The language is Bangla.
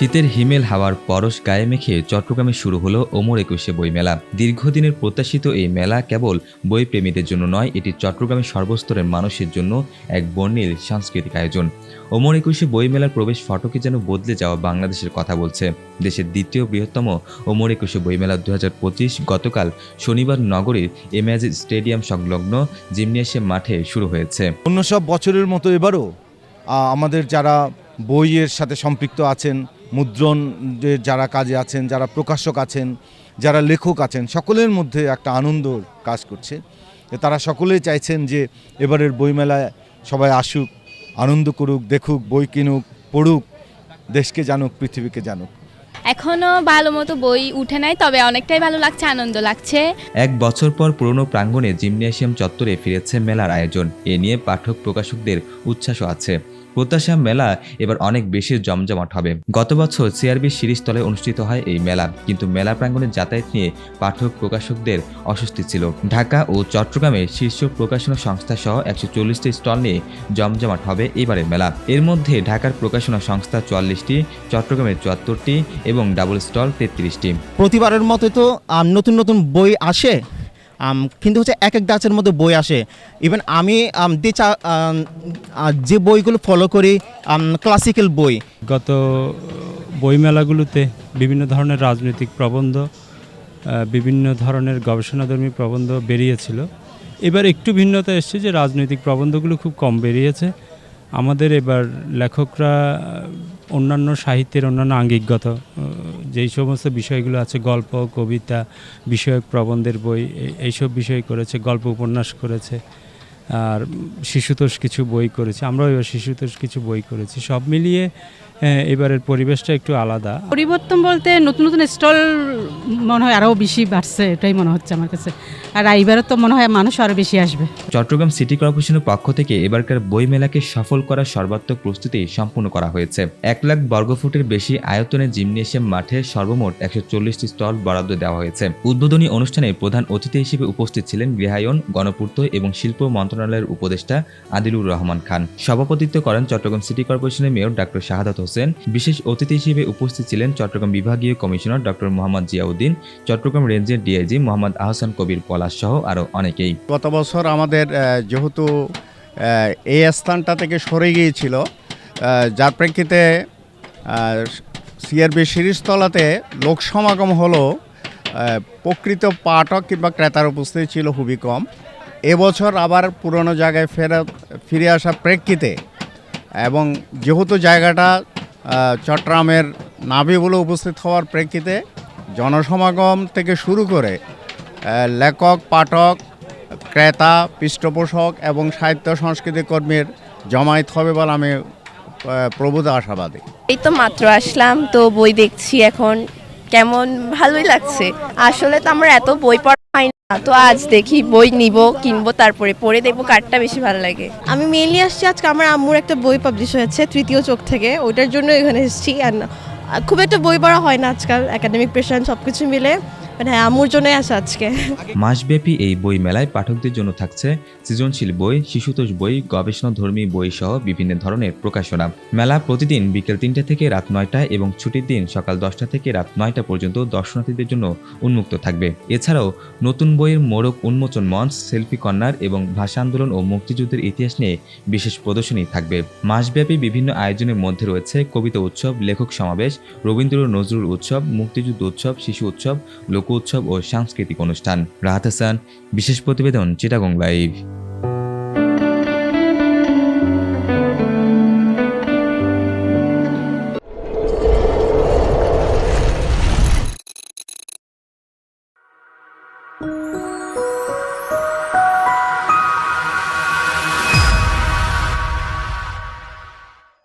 শীতের হিমেল হাওয়ার পরশ গায়ে মেখে চট্টগ্রামে শুরু হলো ওমর একুশে বইমেলা। দীর্ঘদিনের প্রত্যাশিত এই মেলা কেবল বই প্রেমীদের জন্য নয়, এটি চট্টগ্রামের সর্বস্তরের মানুষের জন্য এক বর্ণিল সাংস্কৃতিক আয়োজন। ওমর একুশে বইমেলার প্রবেশ ফটকে যেন বদলে যাওয়া বাংলাদেশের কথা বলছে। দেশের দ্বিতীয় বৃহত্তম ওমর একুশে বইমেলা দু হাজার পঁচিশ গতকাল শনিবার নগরীর এমএজ স্টেডিয়াম সংলগ্ন জিমনেশিয়াম মাঠে শুরু হয়েছে। অন্য সব বছরের মতো এবারও আমাদের যারা বইয়ের সাথে সম্পৃক্ত আছেন মুদ্রণ যে যারা কাজে আছেন যারা প্রকাশক আছেন যারা লেখক আছেন সকলের মধ্যে একটা আনন্দ কাজ করছে। যে তারা সকলেই চাইছেন যে এবারের বইমেলায় সবাই আসুক আনন্দ করুক দেখুক বই কিনুক পড়ুক দেশকে জানুক পৃথিবীকে জানুক। এখনও ভালো মতো বই উঠে নাই তবে অনেকটাই ভালো লাগছে আনন্দ লাগছে। এক বছর পর পুরনো প্রাঙ্গণে জিমনেশিয়াম চত্বরে ফিরেছে মেলার আয়োজন। এ নিয়ে পাঠক প্রকাশকদের উচ্ছ্বাসও আছে। প্রত্যাশা মেলা এবার অনেক বেশি জমজমাট হবে। গত বছর সিআরবি সিরিজ তলে অনুষ্ঠিত হয় এই মেলা, কিন্তু মেলা প্রাঙ্গণে যাতায়াত নিয়ে পাঠক প্রকাশকদের অস্বস্তি ছিল। ঢাকা ও চট্টগ্রামে শীর্ষ প্রকাশনা সংস্থা সহ একশো চল্লিশটি স্টল নিয়ে জমজমাট হবে এবারের মেলা। এর মধ্যে ঢাকার প্রকাশনা সংস্থা চুয়াল্লিশটি, চট্টগ্রামের চুয়াত্তরটি এবং ডাবল স্টল তেত্রিশটি। প্রতিবারের মতো তো নতুন নতুন বই আসে? কিন্তু হচ্ছে এক এক গাছের মধ্যে বই আসে। ইভেন আমি যে চা- যে বইগুলো ফলো করি ক্লাসিক্যাল বই। গত বইমেলাগুলোতে বিভিন্ন ধরনের রাজনৈতিক প্রবন্ধ বিভিন্ন ধরনের গবেষণাধর্মী প্রবন্ধ বেরিয়েছিল। এবার একটু ভিন্নতা এসছে যে রাজনৈতিক প্রবন্ধগুলো খুব কম বেরিয়েছে। আমাদের এবার লেখকরা অন্যান্য সাহিত্যের অন্যান্য আঙ্গিকগত যেই সমস্ত বিষয়গুলো আছে, গল্প, কবিতা, বিষয়ক প্রবন্ধের বই এই- এইসব বিষয় করেছে, গল্প উপন্যাস করেছে। আর শিশুতোষ কিছু বই করেছি আমরাও এবার শিশুতোষ কিছু বই করেছি। সব মিলিয়ে এবারের পরিবেশটা একটু আলাদা। পরিবর্তন বলতে নতুন নতুন স্টল মনে হয় আরও বেশি বাড়ছে এটাই মনে হচ্ছে আমার কাছে। আর এইবারও তো মনে হয় মানুষ আরও বেশি আসবে। চট্টগ্রাম সিটি কর্পোরেশনের পক্ষ থেকে এবারকার বই মেলাকে সফল করার সর্বাত্মক প্রস্তুতি সম্পূর্ণ করা হয়েছে। এক লাখ বর্গফুটের বেশি আয়তনের জিমনেশিয়াম মাঠে সর্বমোট একশো চল্লিশটি স্টল বরাদ্দ দেওয়া হয়েছে। উদ্বোধনী অনুষ্ঠানে প্রধান অতিথি হিসেবে উপস্থিত ছিলেন গৃহায়ন গণপূর্ত এবং শিল্প মন্ত্রণালয়ের উপদেষ্টা আদিলুর রহমান খান। সভাপতিত্ব করেন চট্টগ্রাম সিটি কর্পোরেশনের মেয়র ডাক্তার শাহাদাত হোসেন। বিশেষ অতিথি হিসেবে উপস্থিত ছিলেন চট্টগ্রাম বিভাগীয় কমিশনার ডক্টর মোহাম্মদ জিয়াউদ্দিন, চট্টগ্রাম রেঞ্জের ডিআইজি মোহাম্মদ আহসান কবির পলাশ সহ আরও অনেকেই। গত বছর আমাদের যেহেতু এই স্থানটা থেকে সরে গিয়েছিল যার প্রেক্ষিতে সিআরবি শিরিষতলাতে লোক সমাগম হলো প্রকৃত পাঠক কিংবা ক্রেতার উপস্থিতি ছিল খুবই কম। এবছর আবার পুরনো জায়গায় ফেরত ফিরে আসার প্রেক্ষিতে এবং যেহেতু জায়গাটা চট্টগ্রামের নাভিগুলো উপস্থিত হওয়ার প্রেক্ষিতে জনসমাগম থেকে শুরু করে লেখক, পাঠক, ক্রেতা, পৃষ্ঠপোষক এবং সাহিত্য সংস্কৃতি কর্মীর জমায়েত হবে বলে আমি প্রভূত আশাবাদী। এই তো মাত্র আসলাম, তো বই দেখছি এখন, কেমন ভালোই লাগছে। আসলে তো আমার এত বই পড়া তো আজ দেখি বই নিব, কিনবো, তারপরে পড়ে দেখব কার্ডটা বেশি ভালো লাগে। আমি মেনলি আসছি আজকে আমার আম্মুর একটা বই পাবলিশ হয়েছে, তৃতীয় চোখ থেকে। ওইটার জন্য এখানে এসেছি। আর খুব একটা বই পড়া হয় না আজকাল একাডেমিক প্রেশার সব কিছু মিলে। মানে আম্মুর জন্যই আসা আজকে। মাসব্যাপী এই বই মেলায় পাঠকদের জন্য থাকছে সৃজনশীল বই, শিশুতোষ বই, গবেষণাধর্মী বই সহ বিভিন্ন ধরনের প্রকাশনা। মেলা প্রতিদিন বিকেল তিনটা থেকে রাত নয়টা এবং ছুটির দিন সকাল দশটা থেকে রাত নয়টা পর্যন্ত দর্শনার্থীদের জন্য উন্মুক্ত থাকবে। এছাড়াও নতুন বইয়ের মোড়ক উন্মোচন মঞ্চ, সেলফি কর্নার এবং ভাষা আন্দোলন ও মুক্তিযুদ্ধের ইতিহাস নিয়ে বিশেষ প্রদর্শনী থাকবে। মাসব্যাপী বিভিন্ন আয়োজনের মধ্যে রয়েছে কবিতা উৎসব, লেখক সমাবেশ, রবীন্দ্র নজরুল উৎসব, মুক্তিযুদ্ধ উৎসব, শিশু উৎসব, লোক উৎসব ও সাংস্কৃতিক অনুষ্ঠান। রাহাত হাসান বিশেষ প্রতিবেদন চিটাগং লাইভ। Thank